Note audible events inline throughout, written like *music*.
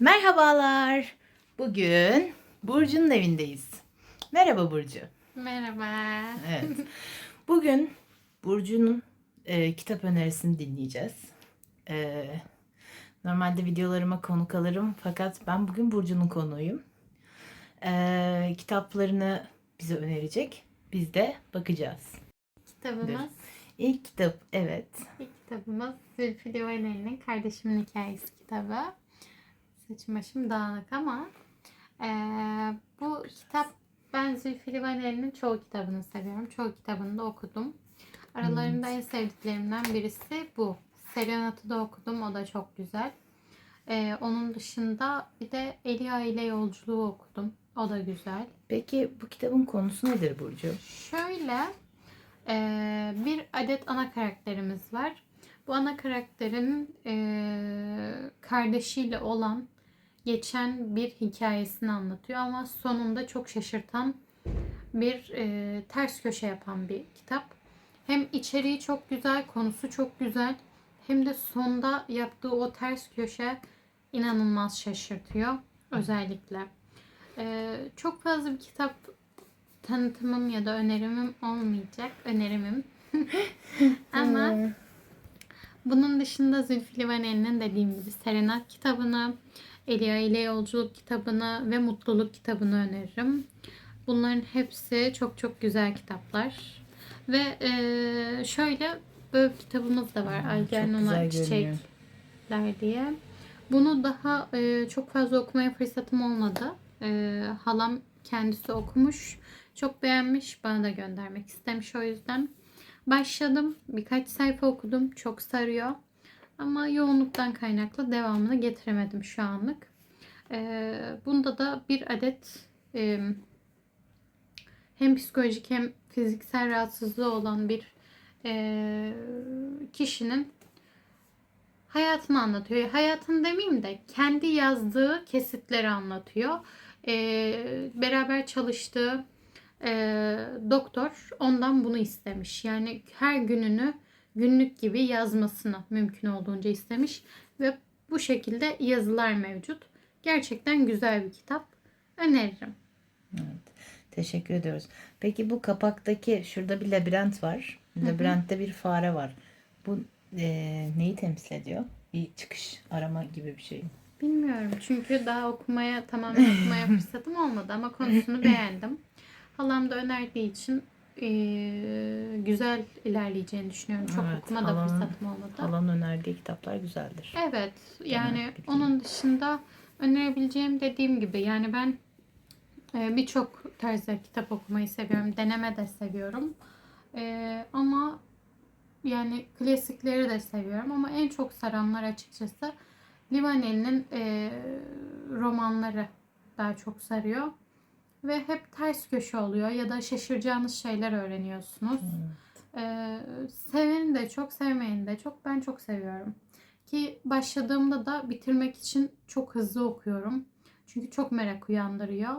Merhabalar. Bugün Burcu'nun evindeyiz. Merhaba Burcu. Merhaba. Evet. *laughs* Bugün Burcu'nun e, kitap önerisini dinleyeceğiz. E, normalde videolarıma konuk alırım fakat ben bugün Burcu'nun konuğuyum. E, kitaplarını bize önerecek. Biz de bakacağız. Kitabımız, İlk kitap evet. ilk kitabımız Zülfü Livaneli'nin Kardeşimin Hikayesi kitabı. Saçım başım dağınık ama eee, bu kitap ben Zülfü Livaneli'nin çoğu kitabını seviyorum. Çoğu kitabını da okudum. Aralarında en sevdiklerimden birisi bu. Serenat'ı da okudum. O da çok güzel. Eee, onun dışında bir de Elia ile Yolculuğu okudum. O da güzel. Peki bu kitabın konusu nedir Burcu? Şöyle eee, bir adet ana karakterimiz var. Bu ana karakterin eee, kardeşiyle olan geçen bir hikayesini anlatıyor ama sonunda çok şaşırtan bir eee, ters köşe yapan bir kitap. Hem içeriği çok güzel, konusu çok güzel. Hem de sonda yaptığı o ters köşe inanılmaz şaşırtıyor özellikle. Eee, çok fazla bir kitap tanıtımım ya da önerimim olmayacak. Önerimim. *laughs* Ama bunun dışında Zülfü Livaneli'nin dediğim gibi Serenat kitabını, Elia ile Yolculuk kitabını ve Mutluluk kitabını öneririm. Bunların hepsi çok çok güzel kitaplar. Ve eee, şöyle böyle bir kitabımız da var. Görünüyor. Çiçekler diye. Bunu daha eee, çok fazla okumaya fırsatım olmadı. Eee, halam kendisi okumuş. Çok beğenmiş. Bana da göndermek istemiş o yüzden. Başladım. Birkaç sayfa okudum. Çok sarıyor. Ama yoğunluktan kaynaklı devamını getiremedim şu anlık. Ee, bunda da bir adet e, hem psikolojik hem fiziksel rahatsızlığı olan bir e, kişinin hayatını anlatıyor. Hayatını demeyeyim de kendi yazdığı kesitleri anlatıyor. Ee, beraber çalıştığı e, doktor ondan bunu istemiş. Yani her gününü günlük gibi yazmasını mümkün olduğunca istemiş ve bu şekilde yazılar mevcut. Gerçekten güzel bir kitap. Öneririm. Teşekkür ediyoruz. Peki bu kapaktaki şurada bir labirent var. Labirentte bir fare var. Bu e, neyi temsil ediyor? Bir çıkış arama gibi bir şey. Bilmiyorum çünkü daha okumaya tamamen okumaya *laughs* fırsatım olmadı ama konusunu beğendim. Halam da önerdiği için güzel ilerleyeceğini düşünüyorum. Çok Evet, okuma da halanın- fırsatım olmadı. Alan önerdiği kitaplar güzeldir. Evet yani Genel onun dışında önerebileceğim dediğim gibi yani ben e, birçok tarzda kitap okumayı seviyorum. Deneme de seviyorum. E, ama yani klasikleri de seviyorum ama en çok saranlar açıkçası Livaneli'nin e, romanları daha çok sarıyor. Ve hep ters köşe oluyor ya da şaşıracağınız şeyler öğreniyorsunuz. Ee, seveni de çok, sevmeyeni de çok. Ben çok seviyorum. Ki başladığımda da bitirmek için çok hızlı okuyorum. Çünkü çok merak uyandırıyor.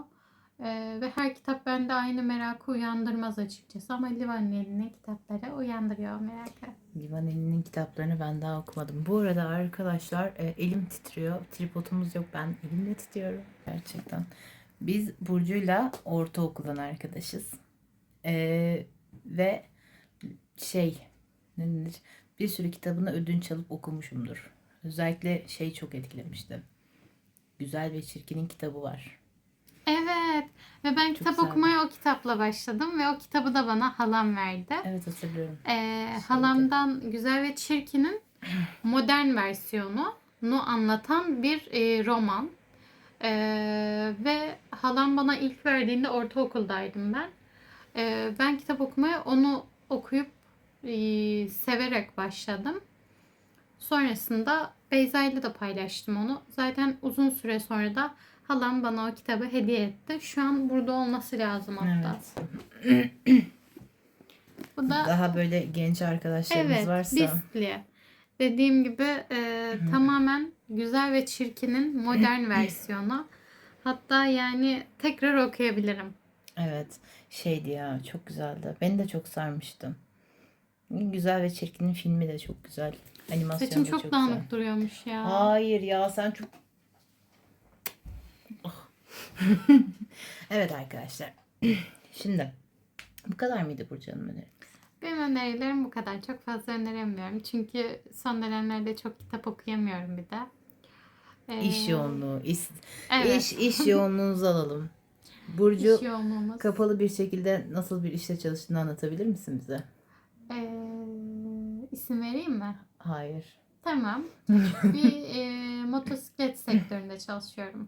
Ee, ve her kitap bende aynı merakı uyandırmaz açıkçası. Ama Livaneli'nin kitapları uyandırıyor merakı. Livaneli'nin kitaplarını ben daha okumadım. Bu arada arkadaşlar e, elim titriyor. Tripodumuz yok. Ben elimle titriyorum. Gerçekten. Biz Burcu'yla ortaokuldan arkadaşız. E, ve şey ne denir? Bir sürü kitabını ödünç alıp okumuşumdur. Özellikle şey çok etkilemişti. Güzel ve Çirkin'in kitabı var. Evet. Ve ben kitap güzeldi. okumaya o kitapla başladım. Ve o kitabı da bana halam verdi. Evet hatırlıyorum. Ee, halamdan Güzel ve Çirkin'in *clears throat* modern versiyonu nu anlatan bir e, roman. Ee, ve halam bana ilk verdiğinde ortaokuldaydım ben. Ee, ben kitap okumaya onu okuyup e, severek başladım. Sonrasında Beyza ile de paylaştım onu. Zaten uzun süre sonra da halam bana o kitabı hediye etti. Şu an burada olması lazım hatta. Evet. *clears throat* Bu da Daha böyle genç arkadaşlarımız Evet, varsa Bisli. Dediğim gibi e, tamamen Güzel ve Çirkin'in modern *laughs* versiyonu. Hatta yani tekrar okuyabilirim. Evet. Şeydi ya çok güzeldi. Beni de çok sarmıştı. Güzel ve Çirkin'in filmi de çok güzel. Animasyon Saçım da çok, çok dağınık güzel. duruyormuş ya. Hayır ya sen çok *laughs* evet arkadaşlar. *clears throat* Şimdi bu kadar mıydı Burcu Hanım? Benim önerilerim bu kadar. Çok fazla öneremiyorum. Çünkü son dönemlerde çok kitap okuyamıyorum bir de. Ee, İş yoğunluğu, iş, Evet. iş, iş *laughs* yoğunluğunuzu alalım. Burcu kapalı bir şekilde nasıl bir işte çalıştığını anlatabilir misin bize? Ee, isim vereyim mi? Hayır. Tamam. *laughs* bir e, motosiklet sektöründe çalışıyorum.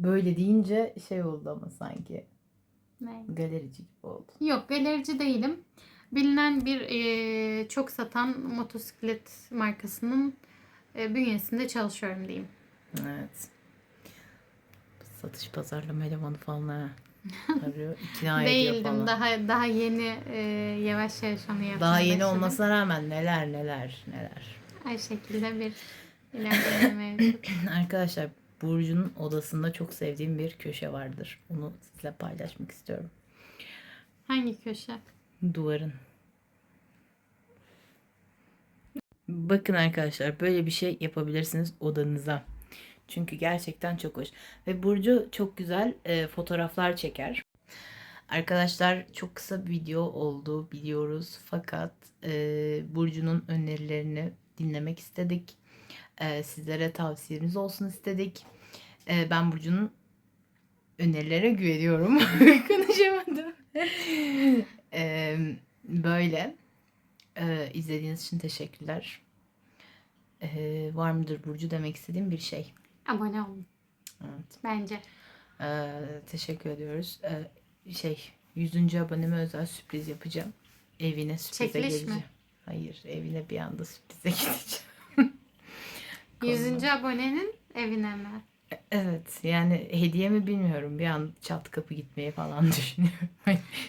Böyle deyince şey oldu ama sanki Ne? galerici gibi oldu. Yok galerici değilim. Bilinen bir e, çok satan motosiklet markasının bünyesinde çalışıyorum diyeyim. Evet. Satış pazarlama elemanı falan ha. arıyor. ikna ediyor Değildim. falan. Daha, Daha daha yeni e, yavaş yavaş onu yapmaya yeni başladım. olmasına rağmen neler neler neler. Her şekilde bir *clears throat* ilerleme mevcut. Arkadaşlar Burcu'nun odasında çok sevdiğim bir köşe vardır. Onu sizle paylaşmak istiyorum. Hangi köşe? Duvarın. Bakın arkadaşlar böyle bir şey yapabilirsiniz odanıza. Çünkü gerçekten çok hoş. Ve Burcu çok güzel e, fotoğraflar çeker. Arkadaşlar çok kısa bir video oldu biliyoruz. Fakat e, Burcu'nun önerilerini dinlemek istedik. E, sizlere tavsiyemiz olsun istedik. E, ben Burcu'nun önerilere güveniyorum. *laughs* Konuşamadım. *laughs* E, böyle. E, izlediğiniz için teşekkürler. E, var mıdır Burcu demek istediğim bir şey? Abone olun. Evet. Bence. Ee, teşekkür ediyoruz. Ee, şey 100. aboneme özel sürpriz yapacağım. Evine sürprize Çekiliş mi? geleceğim. Hayır evine bir anda sürprize *laughs* gideceğim. Konu- 100. abonenin evine mi? Evet yani hediye mi bilmiyorum. Bir an çat kapı gitmeyi falan *laughs* düşünüyorum.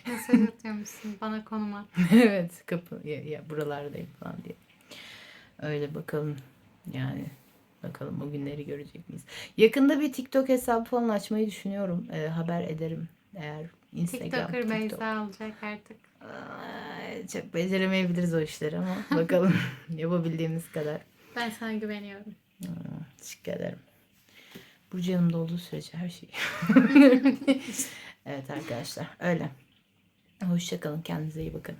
Mesaj atıyormuşsun bana konum at. *laughs* evet kapı ya, ya buralardayım falan diye. Öyle bakalım yani bakalım o günleri görecek miyiz? Yakında bir TikTok hesabı falan açmayı düşünüyorum. Ee, haber ederim eğer Instagram, TikToker TikTok. Beyza olacak artık. Ay, Çok beceremeyebiliriz o işleri ama bakalım *laughs* yapabildiğimiz kadar. Ben sana güveniyorum. Hmm, Teşekkür ederim. Burcu yanımda olduğu sürece her şey. *laughs* evet arkadaşlar öyle. Hoşçakalın kendinize iyi bakın.